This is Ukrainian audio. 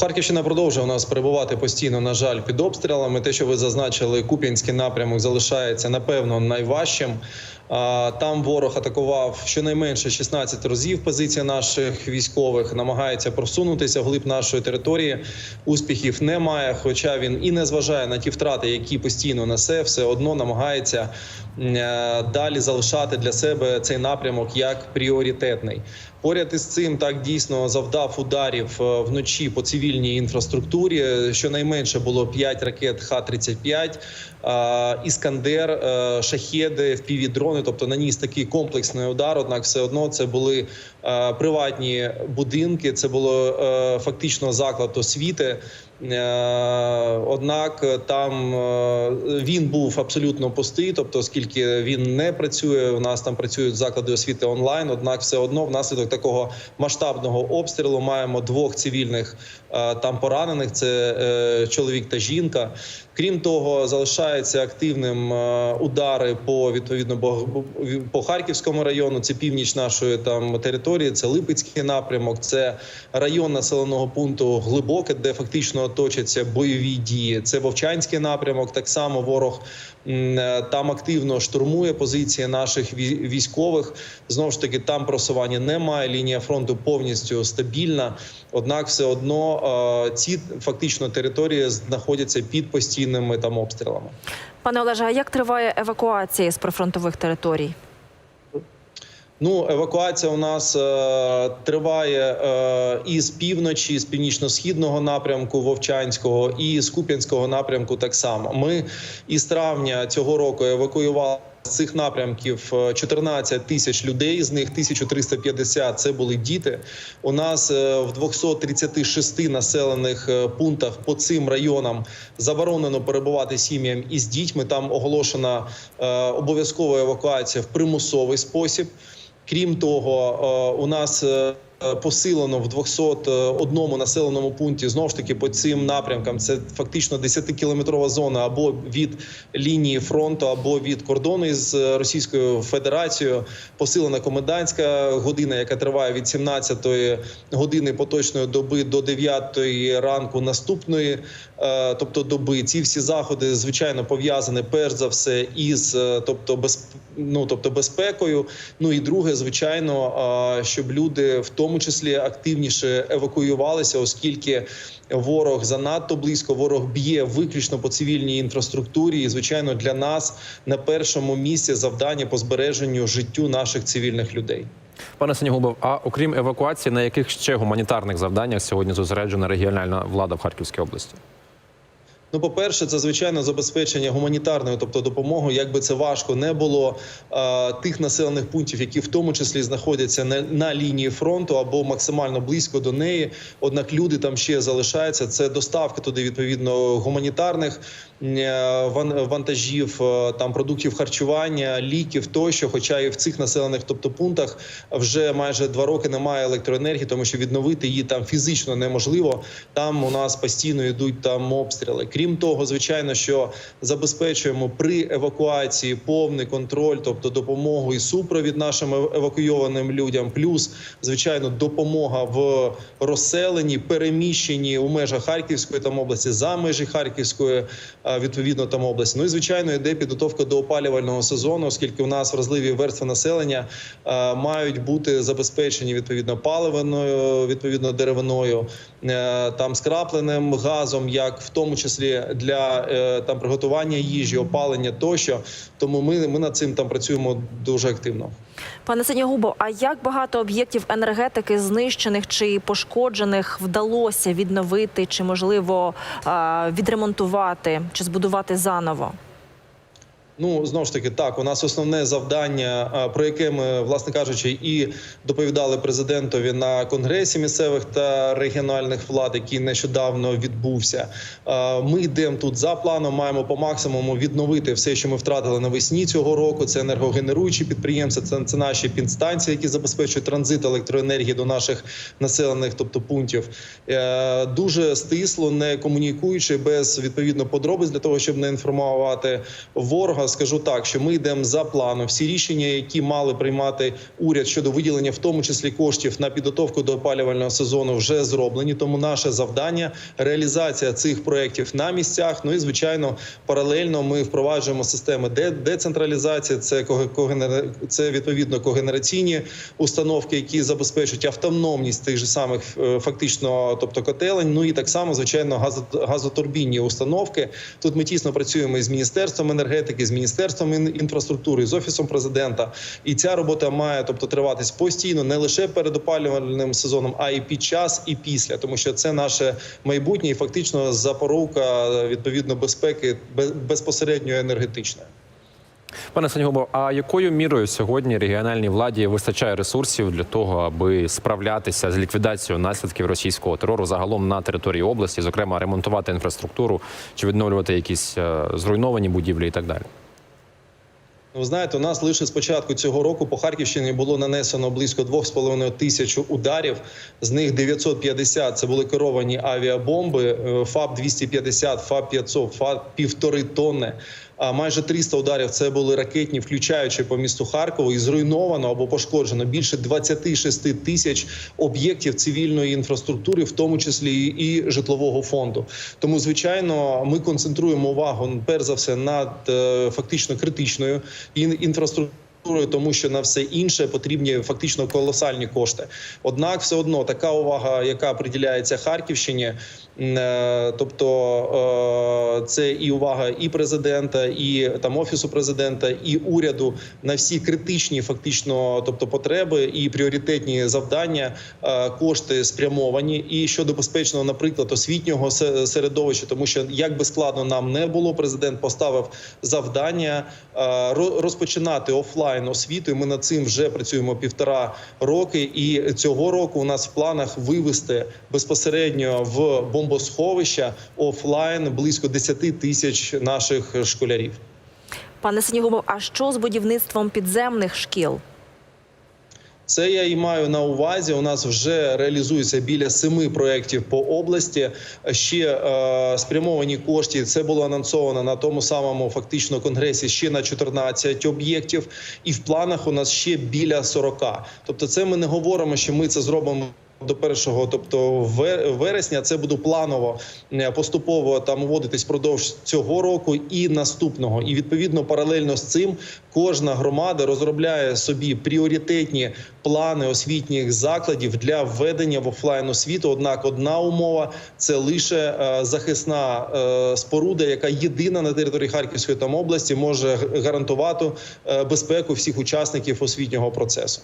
Харківщина продовжує у нас перебувати постійно, на жаль, під обстрілами. Те, що ви зазначили, Куп'янський напрямок залишається напевно найважчим. Там ворог атакував щонайменше 16 разів позиції наших військових, намагається просунутися вглиб нашої території. Успіхів немає. Хоча він і не зважає на ті втрати, які постійно несе, все одно намагається е, далі залишати для себе цей напрямок як пріоритетний. Поряд із цим так дійсно завдав ударів е, вночі по цивільній інфраструктурі. Щонайменше було 5 ракет Х-35, е, Іскандер, е, шахеди, впівдрони, тобто наніс такий комплексний удар. Однак, все одно це були приватні будинки. Це було фактично заклад освіти. Однак там він був абсолютно пустий, тобто, оскільки він не працює, у нас там працюють заклади освіти онлайн. Однак, все одно, внаслідок такого масштабного обстрілу маємо двох цивільних е, там поранених. Це е, чоловік та жінка. Крім того, залишається активним е, удари по відповідно по, Харківському району. Це північ нашої там території. Це Липецький напрямок, це район населеного пункту Глибоке, де фактично точаться бойові дії. Це Вовчанський напрямок. Так само ворог е, там активно штурмує позиції наших вій- військових. Знову ж таки, там просування немає. Лінія фронту повністю стабільна. Однак, все одно е, ці фактично території знаходяться під постійними там обстрілами. Пане Олеже, а як триває евакуація з прифронтових територій? Ну, евакуація у нас е, триває е, і з півночі, і з північно-східного напрямку Вовчанського, і з Куп'янського напрямку. Так само ми із травня цього року евакуювали. З цих напрямків е, 14 тисяч людей, з них 1350 – це були діти. У нас е, в 236 населених е, пунктах по цим районам заборонено перебувати сім'ям із дітьми. Там оголошена е, обов'язкова евакуація в примусовий спосіб. Крім того, е, у нас е, посилено в 201 населеному пункті знову ж таки по цим напрямкам. Це фактично 10-кілометрова зона або від лінії фронту, або від кордону із е, Російською Федерацією. Посилена комендантська година, яка триває від 17 години поточної доби до 9 ранку наступної, е, тобто доби. Ці всі заходи звичайно пов'язані перш за все із е, тобто без, ну, тобто безпекою. Ну і друге, звичайно, щоб люди в тому числі активніше евакуювалися, оскільки ворог занадто близько, ворог б'є виключно по цивільній інфраструктурі. І звичайно, для нас на першому місці завдання по збереженню життю наших цивільних людей. Пане Сенігубов, а окрім евакуації, на яких ще гуманітарних завданнях сьогодні зосереджена регіональна влада в Харківській області? Ну, по-перше, це звичайно забезпечення гуманітарною, тобто допомогою, як би це важко не було тих населених пунктів, які в тому числі знаходяться на, на лінії фронту або максимально близько до неї. Однак люди там ще залишаються. Це доставка туди відповідно гуманітарних е, ван- вантажів, е, там продуктів харчування, ліків тощо. Хоча і в цих населених, тобто пунктах, вже майже два роки немає електроенергії, тому що відновити її там фізично неможливо. Там у нас постійно йдуть там обстріли. Крім того, звичайно, що забезпечуємо при евакуації повний контроль, тобто допомогу і супровід нашим евакуйованим людям. Плюс, звичайно, допомога в розселенні, переміщенні у межах Харківської там області, за межі Харківської е, відповідно там області. Ну і звичайно, йде підготовка до опалювального сезону, оскільки у нас вразливі верстви населення е, мають бути забезпечені відповідно паливною, відповідно деревиною, е, там скрапленим газом, як в тому числі для е, там приготування їжі, опалення тощо. Тому ми, ми над цим там працюємо дуже активно. Пане Сенігубов, а як багато об'єктів енергетики знищених чи пошкоджених вдалося відновити, чи можливо відремонтувати, чи збудувати заново? Ну знову ж таки, так у нас основне завдання, про яке ми, власне кажучи, і доповідали президентові на конгресі місцевих та регіональних влад, який нещодавно відбувся. Ми йдемо тут за планом. Маємо по максимуму відновити все, що ми втратили навесні цього року. Це енергогенеруючі підприємства, це, це наші підстанції, які забезпечують транзит електроенергії до наших населених, тобто пунктів. Е, Дуже стисло, не комунікуючи без відповідно подробиць для того, щоб не інформувати ворога. Скажу так, що ми йдемо за планом. Всі рішення, які мали приймати уряд щодо виділення, в тому числі коштів на підготовку до опалювального сезону, вже зроблені. Тому наше завдання реалізація цих проєктів на місцях. Ну і звичайно, паралельно ми впроваджуємо системи де- децентралізації. Це це відповідно когенераційні установки, які забезпечують автономність тих же самих е, фактично, тобто котелень. Ну і так само, звичайно, газо- газотурбінні установки. Тут ми тісно працюємо із міністерством енергетики, з міністерством інфраструктури, з офісом президента. І ця робота має тобто триватись постійно, не лише перед опалювальним сезоном, а й під час і після, тому що це наше майбутнє і фактично запорука відповідно безпеки безпосередньо енергетичної. Пане Санігубов, а якою мірою сьогодні регіональній владі вистачає ресурсів для того, аби справлятися з ліквідацією наслідків російського терору загалом на території області, зокрема ремонтувати інфраструктуру чи відновлювати якісь е, зруйновані будівлі і так далі? Ну, Ви знаєте, у нас лише з початку цього року по Харківщині було нанесено близько 2,5 тисяч ударів. З них 950 – це були керовані авіабомби, ФАБ 250, ФАБ 500, ФАБ півтори тонни. Майже 300 ударів це були ракетні, включаючи по місту Харкову, і зруйновано або пошкоджено більше 26 тисяч об'єктів цивільної інфраструктури, в тому числі і житлового фонду. Тому, звичайно, ми концентруємо увагу перш за все над е, фактично критичною ін- інфраструктурою. Тому що на все інше потрібні фактично колосальні кошти. Однак, все одно така увага, яка приділяється Харківщині, е, тобто е, це і увага і президента, і там офісу президента, і уряду на всі критичні фактично, тобто потреби і пріоритетні завдання, е, кошти спрямовані. І щодо безпечного, наприклад, освітнього середовища, тому що як би складно нам не було, президент поставив завдання ро- розпочинати офлайн освіту. І Ми над цим вже працюємо півтора роки. І цього року у нас в планах вивести безпосередньо в бомбосховища офлайн близько 10 тисяч наших школярів. Пане Синігубов, а що з будівництвом підземних шкіл? Це я і маю на увазі. У нас вже реалізується біля семи проєктів по області. Ще е, спрямовані кошти. Це було анонсовано на тому самому фактично конгресі. Ще на 14 об'єктів, і в планах у нас ще біля 40. Тобто, це ми не говоримо, що ми це зробимо. До першого, тобто ве- вересня, це буде планово е, поступово там вводитись впродовж цього року і наступного. І відповідно паралельно з цим кожна громада розробляє собі пріоритетні плани освітніх закладів для введення в офлайн освіту. Однак, одна умова це лише е, захисна е, споруда, яка єдина на території Харківської там області може гарантувати безпеку всіх учасників освітнього процесу.